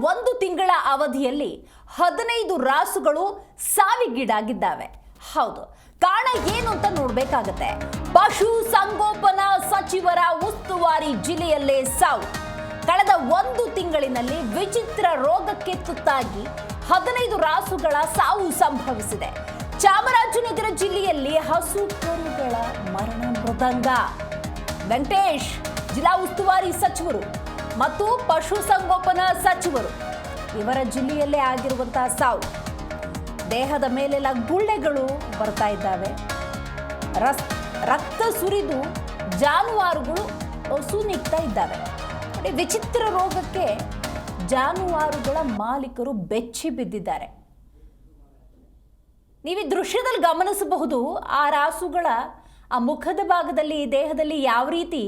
ಒಂದು ತಿಂಗಳ ಅವಧಿಯಲ್ಲಿ ಹದಿನೈದು ರಾಸುಗಳು ಸಾವಿಗೀಡಾಗಿದ್ದಾವೆ. ಹೌದು. ಕಾರಣ ಏನು ಅಂತ ನೋಡ್ಬೇಕಾಗತ್ತೆ. ಪಶು ಸಂಗೋಪನಾ ಸಚಿವರ ಉಸ್ತುವಾರಿ ಜಿಲ್ಲೆಯಲ್ಲೇ ಸಾವು. ಕಳೆದ ಒಂದು ತಿಂಗಳಿನಲ್ಲಿ ವಿಚಿತ್ರ ರೋಗಕ್ಕೆ ತುತ್ತಾಗಿ ಹದಿನೈದು ರಾಸುಗಳ ಸಾವು ಸಂಭವಿಸಿದೆ. ಚಾಮರಾಜನಗರ ಜಿಲ್ಲೆಯಲ್ಲಿ ಹಸು ಕರುಗಳ ಮರಣ ಮೃದಂಗ. ವೆಂಕಟೇಶ್, ಜಿಲ್ಲಾ ಉಸ್ತುವಾರಿ ಸಚಿವರು. ಮತ್ತು ಪಶುಸಂಗೋಪನಾ ಸಚಿವರು. ಇವರ ಜಿಲ್ಲೆಯಲ್ಲೇ ಆಗಿರುವಂತಹ ಸಾವು. ದೇಹದ ಮೇಲೆಲ್ಲ ಗುಳ್ಳೆಗಳು ಬರ್ತಾ ಇದ್ದಾವೆ. ರಕ್ತ ಸುರಿದು ಜಾನುವಾರುಗಳು ಸುನಿಗ್ತಾ ಇದ್ದಾವೆ. ವಿಚಿತ್ರ ರೋಗಕ್ಕೆ ಜಾನುವಾರುಗಳ ಮಾಲೀಕರು ಬೆಚ್ಚಿ ಬಿದ್ದಿದ್ದಾರೆ. ನೀವು ಈ ದೃಶ್ಯದಲ್ಲಿ ಗಮನಿಸಬಹುದು, ಆ ರಾಸುಗಳ, ಆ ಮುಖದ ಭಾಗದಲ್ಲಿ, ದೇಹದಲ್ಲಿ ಯಾವ ರೀತಿ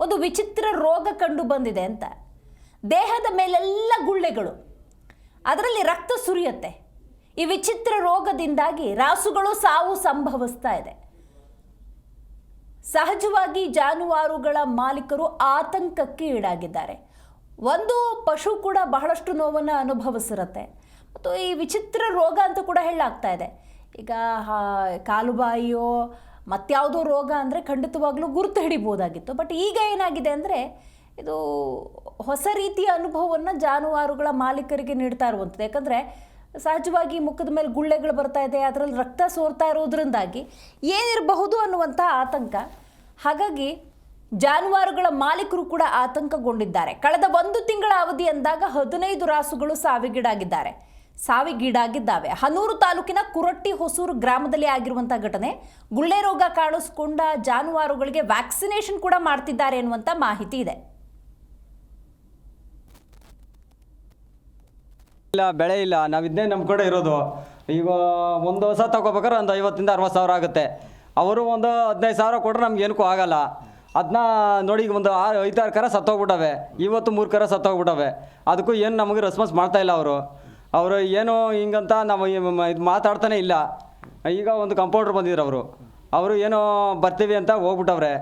ಒಂದು ವಿಚಿತ್ರ ರೋಗ ಕಂಡು ಬಂದಿದೆ ಅಂತ. ದೇಹದ ಮೇಲೆಲ್ಲ ಗುಳ್ಳೆಗಳು, ಅದರಲ್ಲಿ ರಕ್ತ ಸುರಿಯುತ್ತೆ. ಈ ವಿಚಿತ್ರ ರೋಗದಿಂದಾಗಿ ರಾಸುಗಳು ಸಾವು ಸಂಭವಿಸ್ತಾ ಇದೆ. ಸಹಜವಾಗಿ ಜಾನುವಾರುಗಳ ಮಾಲೀಕರು ಆತಂಕಕ್ಕೆ ಈಡಾಗಿದ್ದಾರೆ. ಒಂದು ಪಶು ಕೂಡ ಬಹಳಷ್ಟು ನೋವನ್ನು ಅನುಭವಿಸಿರುತ್ತೆ. ಮತ್ತು ಈ ವಿಚಿತ್ರ ರೋಗ ಅಂತ ಕೂಡ ಹೇಳಲಾಗ್ತಾ ಇದೆ. ಈಗ ಕಾಲುಬಾಯಿಯೋ ಮತ್ಯಾವುದೋ ರೋಗ ಅಂದರೆ ಖಂಡಿತವಾಗ್ಲೂ ಗುರುತು ಹಿಡಿಬೋದಾಗಿತ್ತು ಬಟ್ ಈಗ ಏನಾಗಿದೆ ಅಂದರೆ ಇದು ಹೊಸ ರೀತಿಯ ಅನುಭವವನ್ನು ಜಾನುವಾರುಗಳ ಮಾಲೀಕರಿಗೆ ನೀಡ್ತಾ ಇರುವಂಥದ್ದು. ಯಾಕಂದರೆ ಸಹಜವಾಗಿ ಮುಖದ ಮೇಲೆ ಗುಳ್ಳೆಗಳು ಬರ್ತಾ ಇದೆ, ಅದರಲ್ಲಿ ರಕ್ತ ಸೋರ್ತಾ ಇರೋದ್ರಿಂದಾಗಿ ಏನಿರಬಹುದು ಅನ್ನುವಂಥ ಆತಂಕ. ಹಾಗಾಗಿ ಜಾನುವಾರುಗಳ ಮಾಲೀಕರು ಕೂಡ ಆತಂಕಗೊಂಡಿದ್ದಾರೆ. ಕಳೆದ ಒಂದು ತಿಂಗಳ ಅವಧಿ ಅಂದಾಗ ಹದಿನೈದು ರಾಸುಗಳು ಸಾವಿಗೀಡಾಗಿದ್ದಾರೆ. ಸಾವಿಗೀಡಾಗಿದ್ದಾವೆ. ಹನೂರು ತಾಲೂಕಿನ ಕುರಟ್ಟಿ ಹೊಸೂರು ಗ್ರಾಮದಲ್ಲಿ ಆಗಿರುವಂತಹ ಘಟನೆ. ಗುಳ್ಳೆ ರೋಗ ಕಾಣಿಸ್ಕೊಂಡ ಜಾನುವಾರುಗಳಿಗೆ ವ್ಯಾಕ್ಸಿನೇಷನ್ ಕೂಡ ಮಾಡ್ತಿದ್ದಾರೆ ಎನ್ನುವಂಥ ಮಾಹಿತಿ ಇದೆ. ಇಲ್ಲ, ಬೆಳೆ ಇಲ್ಲ. ನಾವು ನಮ್ಮ ಕಡೆ ಇರೋದು. ಈಗ ಒಂದು ಹೊಸ ತಗೋಬೇಕಾದ್ರೆ ಒಂದು ಐವತ್ತಿಂದ ಅರವತ್ತು ಸಾವಿರ ಆಗುತ್ತೆ. ಅವರು ಒಂದು ಹದಿನೈದು ಸಾವಿರ ಕೊಟ್ಟರೆ ನಮ್ಗೆ ಏನಕ್ಕೂ ಆಗಲ್ಲ. ಅದನ್ನ ನೋಡಿ ಈಗ ಒಂದು ಆರು ಐದಾರು ಕರ ಸತ್ತೋಗ್ಬಿಟ್ಟವೆ. ಇವತ್ತು ಮೂರು ಕರ ಸತ್ತೋಗ್ಬಿಟ್ಟವೆ. ಅದಕ್ಕೂ ಏನು ನಮಗೆ ರೆಸ್ಪಾನ್ಸ್ ಮಾಡ್ತಾ ಇಲ್ಲ ಅವರು. ಅವರು ಏನು ಹಿಂಗಂತ ನಾವು ಇದು ಮಾತಾಡ್ತಾನೆ ಇಲ್ಲ. ಈಗ ಒಂದು ಕಂಪೌಂಡ್ರ್ ಬಂದಿದ್ರು ಅವರು. ಅವರು ಏನೋ ಬರ್ತೀವಿ ಅಂತ ಹೋಗ್ಬಿಟ್ಟವ್ರೆ.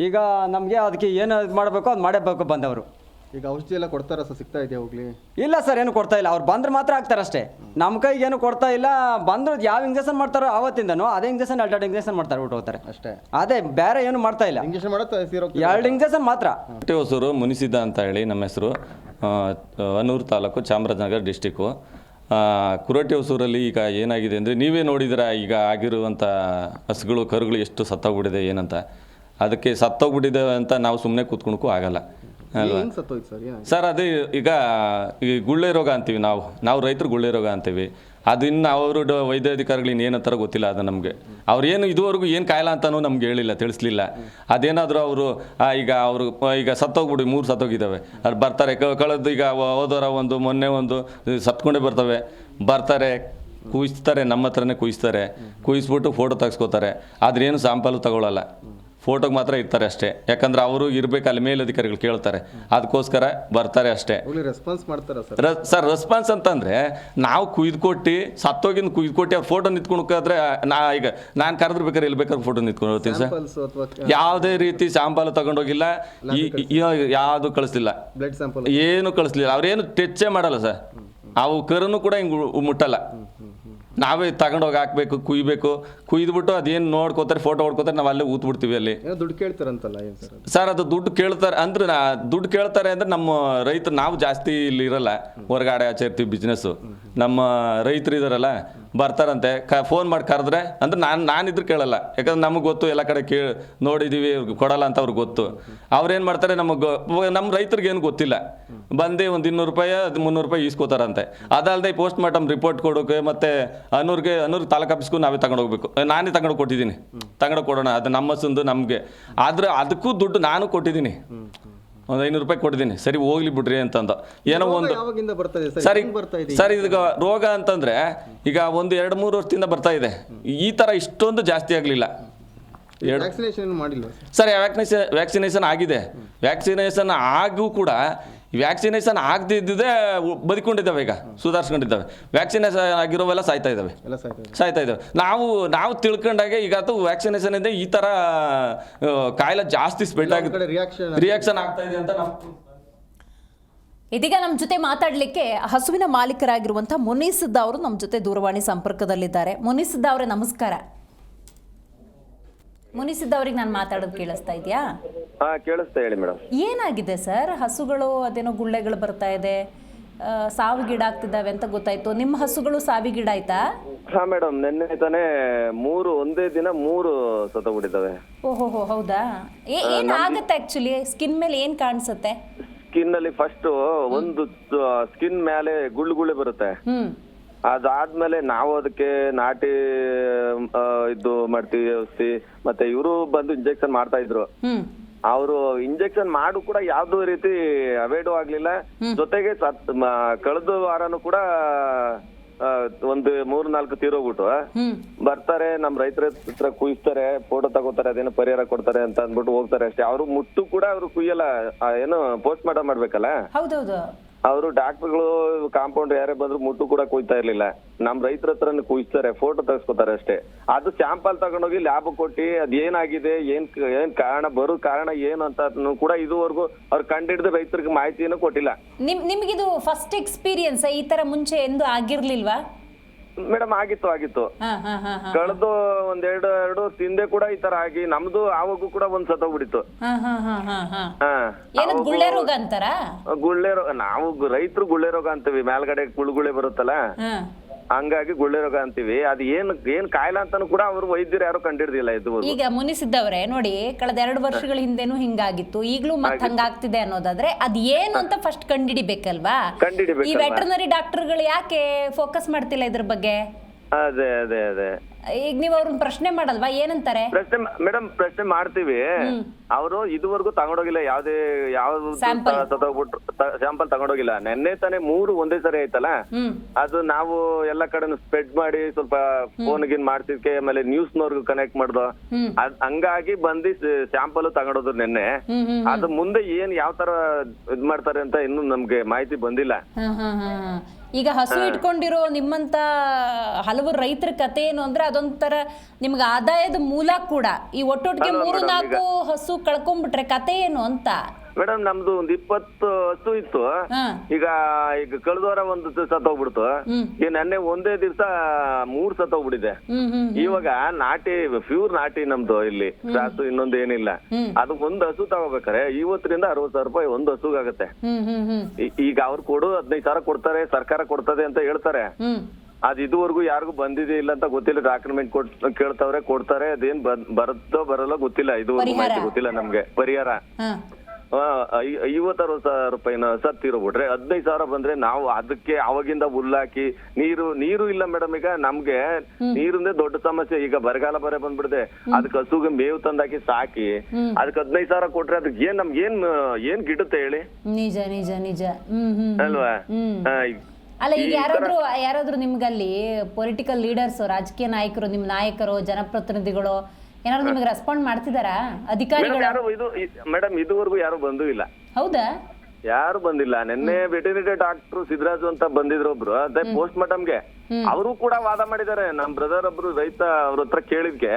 ಈಗ ನಮಗೆ ಅದಕ್ಕೆ ಏನು ಇದು ಮಾಡಬೇಕು ಅದು ಮಾಡಬೇಕು ಬಂದವರು. ಈಗ ಔಷಧಿ ಎಲ್ಲ ಕೊಡ್ತಾರ ಸರ್ ಸಿಗ್ತಾ ಇದೆಯಾ ಹೋಗ್ಲಿ? ಇಲ್ಲ ಸರ್ ಏನು ಕೊಡ್ತಾ ಇಲ್ಲ. ಅವ್ರು ಬಂದ್ರೆ ಮಾತ್ರ ಆಗ್ತಾರೆ ಅಷ್ಟೇ. ನಮ್ಮ ಕೈಗೆ ಏನು ಕೊಡ್ತಾ ಇಲ್ಲ ಬಂದ್ರೆ ಯಾವ ಇಂಜೆಕ್ಷನ್ ಮಾಡ್ತಾರೋ ಅವತ್ತಿಂದನೋ ಅದೇ ಇಂಜೆಕ್ಷನ್ ಎರಡು ಇಂಜೆಕ್ಷನ್ ಮಾಡ್ತಾರೆ ಬಿಟ್ಟು ಹೋಗ್ತಾರೆ. ಅಷ್ಟೇ. ಅದೇ ಬೇರೆ ಏನು ಮಾಡ್ತಾ ಇಲ್ಲ. ಇಂಜೆಕ್ಷನ್ ಮಾಡೋ ಸೀರೋ ಎರಡು ಇಂಜೆಕ್ಷನ್ ಮಾತ್ರ. ಹೊಟ್ಟೆ ಹೊಸೂರು ಮುನಿಸಿದ್ದ ಅಂತ ಹೇಳಿ ನಮ್ಮ ಹೆಸರು ಅನೂರು ತಾಲೂಕು ಚಾಮರಾಜನಗರ ಡಿಸ್ಟಿಕ್ಕು ಕುರಟೆ ಹೊಸೂರಲ್ಲಿ ಈಗ ಏನಾಗಿದೆ ಅಂದರೆ ನೀವೇ ನೋಡಿದಿರ ಈಗ ಆಗಿರುವಂಥ ಹಸುಗಳು ಕರುಗಳು ಎಷ್ಟು ಸತ್ತೋಗ್ಬಿಟ್ಟಿದೆ ಏನಂತ. ಅದಕ್ಕೆ ಸತ್ತೋಗ್ಬಿಟ್ಟಿದೆ ಅಂತ ನಾವು ಸುಮ್ಮನೆ ಕೂತ್ಕೊಳಕ್ಕೂ ಆಗಲ್ಲ. ಅಲ್ವಾ? ಹೆಂಗ್ ಸತ್ತೋಯ್ತು ಸರ್? ಏನಾಯ್ತು ಸರ್ ಅದೇ ಈಗ ಈ ಗುಳ್ಳೆ ರೋಗ ಅಂತೀವಿ ನಾವು. ನಾವು ರೈತರು ಗುಳ್ಳೆ ರೋಗ ಅಂತೀವಿ. ಅದು ಇನ್ನು ಅವರು ಡ ವೈದ್ಯಾಧಿಕಾರಿಗಳು ಥರ ಗೊತ್ತಿಲ್ಲ ಅದು ನಮಗೆ. ಅವ್ರು ಏನು ಇದುವರೆಗೂ ಏನು ಕಾಯಿಲೆ ಅಂತಾನೂ ನಮ್ಗೆ ಹೇಳಿಲ್ಲ ತಿಳಿಸ್ಲಿಲ್ಲ. ಅದೇನಾದರೂ ಅವರು ಈಗ ಅವರು ಈಗ ಸತ್ತೋಗ್ಬಿಡಿ ಮೂರು ಸತ್ತೋಗಿದ್ದಾವೆ. ಅಲ್ಲಿ ಬರ್ತಾರೆ. ಕ- ಕಳೆದು ಈಗ ಹೋದವರ ಒಂದು ಮೊನ್ನೆ ಒಂದು ಸತ್ಕೊಂಡೇ ಬರ್ತವೆ. ಬರ್ತಾರೆ ಕುಯಿಸ್ತಾರೆ ನಮ್ಮ ಹತ್ರನೇ ಕುಯಿಸ್ತಾರೆ. ಕುಯಿಸ್ಬಿಟ್ಟು ಫೋಟೋ ತೆಗೆಸ್ಕೋತಾರೆ. ಆದ್ರೇನು ಸ್ಯಾಂಪಲ್ ತಗೊಳ್ಳಲ್ಲ ಫೋಟೋಗೆ ಮಾತ್ರ ಇರ್ತಾರೆ ಅಷ್ಟೇ. ಯಾಕಂದ್ರೆ ಅವರು ಇರಬೇಕು ಅಲ್ಲಿ ಮೇಲಧಿಕಾರಿಗಳು ಕೇಳ್ತಾರೆ. ಅದಕ್ಕೋಸ್ಕರ ಬರ್ತಾರೆ ಅಷ್ಟೇ. ರೆಸ್ಪಾನ್ಸ್ ಮಾಡ್ತಾರೆ ಸರ್? ಸರ್ ರೆಸ್ಪಾನ್ಸ್ ಅಂತಂದ್ರೆ ನಾವು ಕುಯ್ದು ಕೊಟ್ಟು ಸತ್ತೋಗಿಂದ ಕುಯ್ದು ಕೊಟ್ಟು ಅವ್ರ ಫೋಟೋ ನಿಂತ್ಕೊಂಡ್ರೆ ನಾ ಈಗ ನಾನು ಕರೆದ್ರೆ ಬೇಕಾದ್ರೆ ಎಲ್ಲಿ ಬೇಕಾದ್ರೆ ಫೋಟೋ ನಿಂತ್ಕೊಂಡು ಹೋಗ್ತೀನಿ ಸರ್ ಯಾವುದೇ ರೀತಿ ಸ್ಯಾಂಪಲ್ ತಗೊಂಡೋಗಿಲ್ಲ ಯಾವುದು ಕಳಿಸ್ಲಿಲ್ಲ. ಏನು ಕಳಿಸ್ಲಿಲ್ಲ. ಅವ್ರೇನು ಟೆಚ್ಚೇ ಮಾಡಲ್ಲ ಸರ್. ಅವು ಕರನು ಕೂಡ ಹಿಂಗೆ ಮುಟ್ಟಲ್ಲ. ನಾವೇ ತಗೊಂಡೋಗಿ ಹಾಕ್ಬೇಕು ಕುಯ್ಬೇಕು. ಕುಯ್ದ್ಬಿಟ್ಟು ಅದೇನು ನೋಡ್ಕೋತಾರೆ ಫೋಟೋ ಹೊಡ್ಕೋತಾರೆ ನಾವು ಅಲ್ಲೇ ಊತ್ಬಿಡ್ತೀವಿ ಅಲ್ಲಿ. ದುಡ್ಡು ಕೇಳ್ತಾರಂತಲ್ಲ ಏನ್ ಸರ್ ಅದು? ಸರ್ ಅದು ದುಡ್ಡು ಕೇಳ್ತಾರೆ ಅಂದ್ರೆ ನಾ ದುಡ್ಡು ಕೇಳ್ತಾರೆ ಅಂದ್ರೆ ನಮ್ಮ ರೈತರು ನಾವು ಜಾಸ್ತಿ ಇಲ್ಲಿ ಇರಲ್ಲ. ಹೊರಗಡೆ ಆಚೆ ಇರ್ತೀವಿ ಬಿಸ್ನೆಸ್ಸು ನಮ್ಮ ರೈತರು ಇದಾರಲ್ಲ ಬರ್ತಾರಂತೆ. ಕ ಫೋನ್ ಮಾಡಿ ಕರೆದ್ರೆ, ಅಂದ್ರೆ ನಾನು, ನಾನಿದ್ರು ಕೇಳಲ್ಲ. ಯಾಕಂದ್ರೆ ನಮಗೆ ಗೊತ್ತು, ಎಲ್ಲ ಕಡೆ ಕೇಳಿ ನೋಡಿದ್ದೀವಿ ಕೊಡಲ್ಲ ಅಂತ ಅವ್ರಿಗೆ ಗೊತ್ತು. ಅವ್ರೇನು ಮಾಡ್ತಾರೆ, ನಮಗೆ ನಮ್ಮ ರೈತರಿಗೆ ಏನು ಗೊತ್ತಿಲ್ಲ. ಬಂದು ಒಂದು ಇನ್ನೂರು ರೂಪಾಯಿ, ಅದು ಮುನ್ನೂರು ರೂಪಾಯಿ ಈಸ್ಕೋತಾರಂತೆ. ಅದಲ್ಲದೆ ಪೋಸ್ಟ್ ಮಾರ್ಟಮ್ ರಿಪೋರ್ಟ್ ಕೊಡೋಕೆ ಮತ್ತೆ ಅನೂರಿಗೆ, ಅನೂರು ತಾಲೂಕು ಆಫೀಸ್ಗೂ ನಾವೇ ಹೋಗ್ಬೇಕು. ನಾನೇ ತಗೊಂಡು ಕೊಟ್ಟಿದ್ದೀನಿ. ತಗೊಂಡು ಕೊಡೋಣ, ಅದು ನಮ್ಮ ಸಂದು ನಮಗೆ. ಆದ್ರೆ ಅದಕ್ಕೂ ದುಡ್ಡು ನಾನು ಕೊಟ್ಟಿದ್ದೀನಿ. ಒಂದು ಐನೂರು ರೂಪಾಯಿ ಕೊಡ್ತೀನಿ ಸರಿ ಹೋಗ್ಲಿ ಬಿಡ್ರಿ ಅಂತಂದ. ಏನೋ ಒಂದು ಯಾವಾಗಿಂದ ಬರ್ತಾ ಇದೆ? ಸರ್ ಸರಿ ಹೆಂಗ್ ಬರ್ತಾ ಇದೆ ಸರ್ ಈಗ ರೋಗ ಅಂತಂದ್ರೆ ಈಗ ಒಂದು ಎರಡು ಮೂರು ವರ್ಷದಿಂದ ಬರ್ತಾ ಇದೆ. ಈ ತರ ಇಷ್ಟೊಂದು ಜಾಸ್ತಿ ಆಗಲಿಲ್ಲ. ವ್ಯಾಕ್ಸಿನೇಷನ್ ಮಾಡಿಲ್ಲ ಸರ್ ಸರ್ ವ್ಯಾಕ್ಸಿನೇಷನ್ ವ್ಯಾಕ್ಸಿನೇಷನ್ ಆಗಿದೆ. ವ್ಯಾಕ್ಸಿನೇಷನ್ ಆಗೂ ಕೂಡ ವ್ಯಾಕ್ಸಿನೇಷನ್ ಆಗದಿದ್ದೇ ಬದುಕೊಂಡಿದ್ದಾವೆ ಈಗ ಸುಧಾರಿಸ್ಕೊಂಡಿದ್ದಾವೆ. ವ್ಯಾಕ್ಸಿನೇಷನ್ ಆಗಿರೋವೆಲ್ಲ ಸಾಯ್ತಾ ಇದ್ದಾವೆ. ಎಲ್ಲ ಸಾಯ್ತಾ ಇದೆ ಸಾಯ್ತಾ ಇದ್ದಾವೆ. ನಾವು ನಾವು ತಿಳ್ಕೊಂಡಾಗೆ ಈಗ ಅದು ವ್ಯಾಕ್ಸಿನೇಷನ್ ಇದೆ ಈ ಥರ ಆ, ಕಾಯಿಲೆ ಜಾಸ್ತಿ ಸ್ಪ್ರೆಡ್ ಆಗುತ್ತೆ. ರಿಯಾಕ್ಷನ್ ರಿಯಾಕ್ಷನ್ ಆಗ್ತಾ ಇದೆ. ಅಂತ ನಾವು ಇದೀಗ ನಮ್ಮ ಜೊತೆ ಮಾತಾಡಲಿಕ್ಕೆ ಹಸುವಿನ ಮಾಲೀಕರಾಗಿರುವಂಥ ಮುನಿಸಿದ್ದ ಅವರು ನಮ್ಮ ಜೊತೆ ದೂರವಾಣಿ ಸಂಪರ್ಕದಲ್ಲಿದ್ದಾರೆ. ಮುನಿಸಿದ್ದ ಅವರೇ ನಮಸ್ಕಾರ. ಮುನಿಸಿದ್ದ ಅವ್ರಿಗೆ ನಾನು ಮಾತಾಡೋದು ಕೇಳಿಸ್ತಾ ಇದೆಯಾ? ಹಾ ಕೇಳಿಸ್ತಾ ಹೇಳಿ ಮೇಡಮ್. ಏನಾಗಿದೆ ಸರ್? ಹಸುಗಳು ಅದೇನೋ ಗುಳ್ಳೆಗಳು ಬರ್ತಾ ಇದೆ. ಆ, ಸಾವಿಗೀಡಾಗ್ತಿದ್ದಾವೆ ಅಂತ ಗೊತ್ತಾಯ್ತು. ನಿಮ್ಮ ಹಸುಗಳು ಸಾವಿಗೀಡಾಯ್ತಾ ಹಾ ಮೇಡಮ್. ನಿನ್ನೆ ತಾನೇ ಮೂರು ಒಂದೇ ದಿನ ಮೂರು ಸತ್ತೋಗ್ಬಿಟ್ಟಿದ್ದಾವೆ. ಓಹೋ ಹೋ ಹೌದಾ? ಏ ಏನಾಗುತ್ತೆ ಆಕ್ಚುಲಿ ಸ್ಕಿನ್ ಮೇಲೆ ಏನ್ ಕಾಣಿಸುತ್ತೆ? ಸ್ಕಿನ್ ಅಲ್ಲಿ ಫಸ್ಟ್ ಒಂದು ಸ್ಕಿನ್ ಮೇಲೆ ಗುಳ್ಳು ಗುಳ್ಳೆ ಬರುತ್ತೆ. ಅದಾದ್ಮೇಲೆ ನಾವು ಅದಕ್ಕೆ ನಾಟಿ ಆ, ಇದು ಮಾಡ್ತೀವಿ ಔಷಧಿ ಮತ್ತೆ ಇವರು ಬಂದು ಇಂಜೆಕ್ಷನ್ ಮಾಡ್ತಾ ಇದ್ರು. ಅವರು ಇಂಜೆಕ್ಷನ್ ಮಾಡು ಕೂಡ ಯಾವ್ದು ರೀತಿ ಅವೇಡು ಆಗ್ಲಿಲ್ಲ. ಜೊತೆಗೆ ಕಳೆದ ವಾರನೂ ಕೂಡ ಒಂದು ಮೂರ್ ನಾಲ್ಕು ತೀರೋಗ್ಬಿಟ್ಟು ಬರ್ತಾರೆ ನಮ್ ರೈತರ ಹತ್ರ ಕುಯ್ಸ್ತಾರೆ ಫೋಟೋ ತಗೋತಾರೆ ಅದೇನೋ ಪರಿಹಾರ ಕೊಡ್ತಾರೆ ಅಂತ ಅಂದ್ಬಿಟ್ಟು ಹೋಗ್ತಾರೆ ಅಷ್ಟೇ. ಅವ್ರು ಮುಟ್ಟು ಕೂಡ ಅವ್ರು ಕುಯ್ಯಲ್ಲ ಏನು ಪೋಸ್ಟ್ ಮಾರ್ಟಮ್ ಮಾಡ್ಬೇಕಲ್ಲ? ಹೌದೌದು. ಅವರು ಡಾಕ್ಟರ್ಗಳು ಕಾಂಪೌಂಡ್ ಯಾರೇ ಬಂದ್ರು ಮುಟ್ಟು ಕೂಡ ಕುಯ್ತಾ ಇರ್ಲಿಲ್ಲ. ನಮ್ ರೈತರ ಹತ್ರ ಕುಯ್ತಾರೆ ಫೋಟೋ ತೆಗೆಸ್ಕೊತಾರೆ ಅಷ್ಟೇ. ಅದು ಸ್ಯಾಂಪಲ್ ತಗೊಂಡೋಗಿ ಲ್ಯಾಬ್ ಕೊಟ್ಟಿ ಅದ್ ಏನಾಗಿದೆ, ಏನ್ ಏನ್ ಕಾರಣ, ಬರೋ ಕಾರಣ ಏನು ಅಂತ ಕೂಡ ಇದುವರೆಗೂ ಅವ್ರು ಕಂಡಿಡ್ದು ರೈತರಿಗೆ ಮಾಹಿತಿಯನ್ನು ಕೊಟ್ಟಿಲ್ಲ. ನಿಮ್, ನಿಮ್ಗಿದು ಫಸ್ಟ್ ಎಕ್ಸ್ಪೀರಿಯನ್ಸ್ ಈ ತರ ಮುಂಚೆ ಎಂದು ಆಗಿರ್ಲಿಲ್ವಾ? ಮೇಡಮ್ ಆಗಿತ್ತು ಆಗಿತ್ತು. ಹಾ ಹಾ ಹಾ ಹಾ. ಕಳೆದು ಒಂದೆರಡು ಎರಡು ತಿಂದೆ ಹಿಂದೆ ಕೂಡ ಈ ತರ ಆಗಿ ನಮ್ದು ಆವಾಗೂ ಕೂಡ ಒಂದ್ ಸತ ಹಾ ಹಾ ಹಾ ಹಾ ಹಾ. ಹಾ ಏನದ್ ಗುಳ್ಳೆ ರೋಗ ಅಂತಾರ? ಗುಳ್ಳೆ ರೋಗ ನಾವು ರೈತರು ಗುಳ್ಳೆ ರೋಗ ಅಂತೀವಿ. ಮೇಲ್ಗಡೆ ಗುಳ್ಗುಳೆ ಬರುತ್ತಲ್ಲ? ಹಾ. ಹಂಗಾಗಿ ಗುಳ್ಳೆ ರೋಗ ಅಂತೀವಿ. ಅದು ಏನ್ ಏನ್ ಕಾಯಿಲೆ ಅಂತಾನು ಕೂಡ ಅವ್ರು ವೈದ್ಯರು ಯಾರು ಕಂಡಿಡ್ದಿಲ್ಲ ಇದು ಈಗ ಮುನಿಸಿದ್ದವ್ರೆ ನೋಡಿ ಕಳೆದ ಎರಡು ವರ್ಷಗಳ ಹಿಂದೆನೂ ಹಿಂಗಾಗಿತ್ತು. ಈಗಲೂ ಮತ್ತೆ ಹಂಗಾಗ್ತಿದೆ ಅನ್ನೋದಾದ್ರೆ ಅದ್ ಏನು ಅಂತ ಫಸ್ಟ್ ಕಂಡಿಡಿಬೇಕಲ್ವಾ? ಈ? ವೆಟರ್ನರಿ ಡಾಕ್ಟರ್ಗಳು ಯಾಕೆ ಫೋಕಸ್ ಮಾಡ್ತಿಲ್ಲ ಇದ್ರ ಬಗ್ಗೆ? ಅದೇ ಅದೇ ಅದೇ. ಈಗ ನೀವು ಅವ್ರನ್ನ ಪ್ರಶ್ನೆ ಮಾಡಲ್ವಾ? ಏನಂತಾರೆ? ಪ್ರಶ್ನೆ ಮೇಡಮ್ ಪ್ರಶ್ನೆ ಮಾಡ್ತೀವಿ. ಅವರು ಇದುವರೆಗೂ ತಗೊಂಡೋಗಿಲ್ಲ. ಯಾವ್ದೇ ಯಾವ Sample. ಸತ್ತೋಗ್ಬಿಟ್ರು ಸ್ಯಾಂಪಲ್ ತಗೊಂಡೋಗಿಲ್ಲ. ನೆನ್ನೆ ತಾನೇ ಮೂರು ಒಂದೇ ಸರಿ ಆಯ್ತಲ್ಲ? ಹ್ಮ್. ಅದು ನಾವು ಎಲ್ಲ ಕಡೆ ಸ್ಪ್ರೆಡ್ ಮಾಡಿ ಸ್ವಲ್ಪ ಫೋನ್ ಗಿನ್ ಮಾಡ್ತಿದ್ಕೆ ಆಮೇಲೆ ನ್ಯೂಸ್ ನವ್ರಿಗೂ ಕನೆಕ್ಟ್ ಮಾಡ್ದು. ಹ್ಮ್. ಅದ್ ಹಂಗಾಗಿ ಬಂದು ಸ್ಯಾಂಪಲ್ ತಗೊಂಡೋದ್ರು ನಿನ್ನೆ. ಹ್ಮ್ ಹ್ಮ್. ಅದು ಮುಂದೆ ಏನ್ ಯಾವ ತರ ಇದ್ ಮಾಡ್ತಾರೆ ಅಂತ ಇನ್ನು ನಮ್ಗೆ ಮಾಹಿತಿ ಬಂದಿಲ್ಲ. ಹಾ, ಹಾ, ಹಾ, ಹಾ. ಈಗ ಹಸು ಇಟ್ಕೊಂಡಿರೋ ನಿಮ್ಮಂತ ಹಲವು ರೈತರ ಕತೆ ಏನು ಅಂದ್ರೆ ಅದೊಂಥರ ನಿಮ್ಗೆ ಆದಾಯದ ಮೂಲ ಕೂಡ. ಈ ಒಟ್ಟೊಟ್ಟಿಗೆ ಮೂರು ನಾಲ್ಕು ಹಸು ಕಳ್ಕೊಂಡ್ಬಿಟ್ರೆ ಕತೆ ಏನು ಅಂತ? ಮೇಡಮ್ ನಮ್ದು ಒಂದ್ ಇಪ್ಪತ್ತು ಹಸು ಇತ್ತು. ಹಾ. ಈಗ ಈಗ ಕಳೆದ ವಾರ ಒಂದು ಸತ್ತೋಗ್ಬಿಡ್ತು. ಹ್ಮ್. ಈಗ ನೆನ್ನೆ ಒಂದೇ ದಿವ್ಸ ಮೂರ್ ಸತ್ತೋಗ್ಬಿಟ್ಟಿದೆ. ಹ್ಮ್ ಹ್ಮ್ ಇವಾಗ ನಾಟಿ ಪ್ಯೂರ್ ನಾಟಿ ನಮ್ದು ಇಲ್ಲಿ. ಕ್ರಾಸು ಇನ್ನೊಂದು ಏನಿಲ್ಲ. ಹ್ಮ್. ಅದು ಒಂದ್ ಹಸು ತಗೋಬೇಕಾರೆ ಇವತ್ತರಿಂದ ಅರವತ್ ಸಾವಿರ ರೂಪಾಯಿ ಒಂದ್ ಹಸುಗಾಗತ್ತೆ. ಹ್ಮ್ ಹ್ಮ್ ಹ್ಮ್. ಈ- ಈಗ ಅವ್ರು ಕೊಡು ಹದಿನೈದು ಸಾವಿರ ಕೊಡ್ತಾರೆ ಸರ್ಕಾರ ಕೊಡ್ತದೆ ಅಂತ ಹೇಳ್ತಾರೆ. ಹ್ಮ್. ಅದ್ ಇದುವರೆಗೂ ಯಾರಿಗೂ ಬಂದಿದೆ ಇಲ್ಲ ಅಂತ ಗೊತ್ತಿಲ್ಲ. ಡಾಕ್ಯುಮೆಂಟ್ ಕೊಟ್ ಕೇಳ್ತಾವ್ರೆ ಕೊಡ್ತಾರೆ. ಅದೇನ್ ಬರುತ್ತೋ ಬರಲ್ಲ ಗೊತ್ತಿಲ್ಲ. ಪರಿಹಾರ. ಮಾಹಿತಿ ಗೊತ್ತಿಲ್ಲ ನಮ್ಗೆ. ಪರಿಹಾರ. ಹಾ. ಐವತ್ತಾರು ಸಾವಿರ ರೂಪಾಯಿನ ಸತ್ತಿರೋ ಬಿಟ್ರೆ ಹದಿನೈದು ಸಾವಿರ ಬಂದ್ರೆ ನಾವು ಅದಕ್ಕೆ ಅವಾಗಿಂದ ಹುಲ್ಲಾಕಿ ನೀರು ನೀರು ಇಲ್ಲ ಮೇಡಮ್ ಈಗ ನಮ್ಗೆ ನೀರಿಂದ ದೊಡ್ಡ ಸಮಸ್ಯೆ. ಈಗ ಬರಗಾಲ ಬರ ಬಂದ್ಬಿಡ್ದೆ ಅದಕ್ಕೆ ಹಸುಗೆ ಮೇವು ತಂದಾಕಿ ಸಾಕಿ ಅದಕ್ಕೆ ಹದಿನೈದು ಸಾವಿರ ಕೊಟ್ರೆ ಅದಕ್ಕೆ ಏನ್ ನಮ್ಗೆ ಏನ್ ಏನ್ ಗಿಡುತ್ತೆ ಹೇಳಿ? ನಿಜ ನಿಜ ನಿಜ. ಅಲ್ವಾ? ಅಲ್ಲ ಈಗ ಯಾರಾದ್ರೂ ಯಾರಾದ್ರೂ ನಿಮ್ಗಲ್ಲಿ ಪೊಲಿಟಿಕಲ್ ಲೀಡರ್ಸ್ ರಾಜಕೀಯ ನಾಯಕರು ನಿಮ್ ನಾಯಕರು ಜನಪ್ರತಿನಿಧಿಗಳು ಏನಾದ್ರು ನಿಮಗೆ ರೆಸ್ಪಾಂಡ್ ಮಾಡ್ತಿದಾರಾ? ಮೇಡಮ್ ಅಧಿಕಾರಿಗಳು ಯಾರು ಇದು ಮೇಡಮ್ ಇದುವರೆಗೂ ಯಾರು ಬಂದೂ ಇಲ್ಲ. ಹೌದಾ? ಯಾರು ಬಂದಿಲ್ಲ. ನಿನ್ನೆ ವೆಟರ್ನರಿ ಡಾಕ್ಟರ್ ಸಿದ್ದರಾಜು ಅಂತ ಬಂದಿದ್ರು ಒಬ್ರು. ಅದೇ ಪೋಸ್ಟ್ ಮಾರ್ಟಮ್ಗೆ ಅವರು ಕೂಡ ವಾದ ಮಾಡಿದ್ದಾರೆ. ನಮ್ ಬ್ರದರ್ ಒಬ್ರು ರೈತ ಅವ್ರ ಹತ್ರ ಕೇಳಿದ್ಕೆ.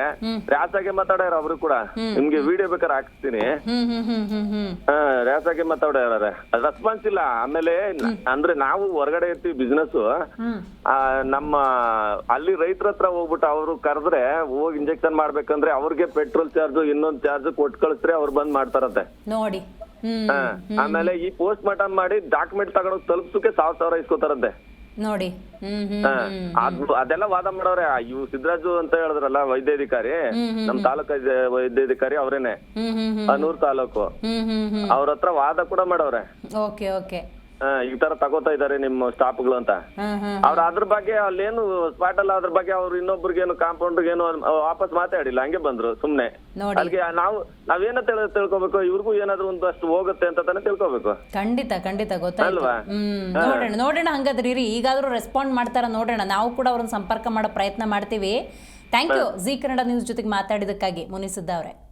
ರ್ಯಾಸಾಗೆ ಮಾತಾಡ್ಯಾರ ಅವರು ಕೂಡ. ನಿಮ್ಗೆ ವಿಡಿಯೋ ಬೇಕಾದ್ರೆ ಹಾಕ್ತೀನಿ ರ್ಯಾಸಾಗೆ ಮಾತಾಡ್ಯಾರ. ರೆಸ್ಪಾನ್ಸ್ ಇಲ್ಲ. ಆಮೇಲೆ ಅಂದ್ರೆ ನಾವು ಹೊರಗಡೆ ಇರ್ತೀವಿ ಬಿಸ್ನೆಸ್ ನಮ್ಮ ಅಲ್ಲಿ ರೈತರ ಹತ್ರ ಹೋಗ್ಬಿಟ್ಟು ಅವರು ಕರೆದ್ರೆ ಹೋಗಿ ಇಂಜೆಕ್ಷನ್ ಮಾಡ್ಬೇಕಂದ್ರೆ ಅವ್ರಿಗೆ ಪೆಟ್ರೋಲ್ ಚಾರ್ಜ್ ಇನ್ನೊಂದ್ ಚಾರ್ಜ್ ಕೊಟ್ಟು ಕಳಿಸ್ರೆ ಅವ್ರು ಬಂದ್ ಮಾಡ್ತಾರಂತೆ. ನೋಡಿ. ಆಮೇಲೆ ಈ ಪೋಸ್ಟ್ ಮಾರ್ಟಮ್ ಮಾಡಿ ಡಾಕ್ಯುಮೆಂಟ್ ತಗೊಂಡು ತಲುಪ್ಸಕ್ಕೆ ಸಾವಿರ ಸಾವಿರ ಇಸ್ಕೋತಾರಂತೆ. ನೋಡಿ. ಅದೆಲ್ಲ ವಾದ ಮಾಡವ್ರೆ ಇವ್ ಸಿದ್ದರಾಜು ಅಂತ ಹೇಳಿದ್ರಲ್ಲ ವೈದ್ಯಾಧಿಕಾರಿ ನಮ್ ತಾಲೂಕ ವೈದ್ಯಾಧಿಕಾರಿ ಅವ್ರೇನೆ. ಅನೂರ್ ತಾಲೂಕು. ಅವ್ರ ಹತ್ರ ವಾದ ಕೂಡ ಮಾಡವ್ರೆ ಓಕೆ ಓಕೆ. ಈ ತರ ತಗೋತಾ ಇದಾರೆ ನಿಮ್ಮ ಸ್ಟಾಫ್ಗಳು ಅಂತ. ಅವ್ರ ಅದ್ರ ಬಗ್ಗೆ ಅಲ್ಲೇನು ಸ್ಪಾಟ್ ಅಲ್ಲ ಅದ್ರ ಬಗ್ಗೆ ಅವ್ರು ಇನ್ನೊಬ್ರಿಗೇನು ಕಾಂಪೌಂಡ್ ಏನು ವಾಪಸ್ ಮಾತಾಡಿಲ್ಲ ಹಂಗೆ ಬಂದ್ರು ಸುಮ್ನೆ. ಅಲ್ಲಿಗೆ ನಾವು ನಾವೇನ ತಿಳ್- ತಿಳ್ಕೊಬೇಕು ಇವ್ರಿಗೂ ಏನಾದ್ರು ಒಂದಷ್ಟು ಹೋಗುತ್ತೆ ಅಂತ ತಾನೇ ತಿಳ್ಕೊಬೇಕು. ಖಂಡಿತ ಖಂಡಿತ ಗೊತ್ತಾಯ್ತು? ಹ್ಮ್ ನೋಡೋಣ ನೋಡೋಣ ಹಂಗಾದ್ರೆ ಈಗಾದ್ರೂ ರೆಸ್ಪಾಂಡ್ ಮಾಡ್ತಾರ ನೋಡೋಣ. ನಾವು ಕೂಡ ಅವ್ರನ್ನ ಸಂಪರ್ಕ ಮಾಡೋ ಪ್ರಯತ್ನ ಮಾಡ್ತೀವಿ. Thank you Zee Kannada news ಜೊತೆಗೆ ಮಾತಾಡಿದಕ್ಕಾಗಿ ಮುನಿಸಿದ್ದ ಅವರೇ.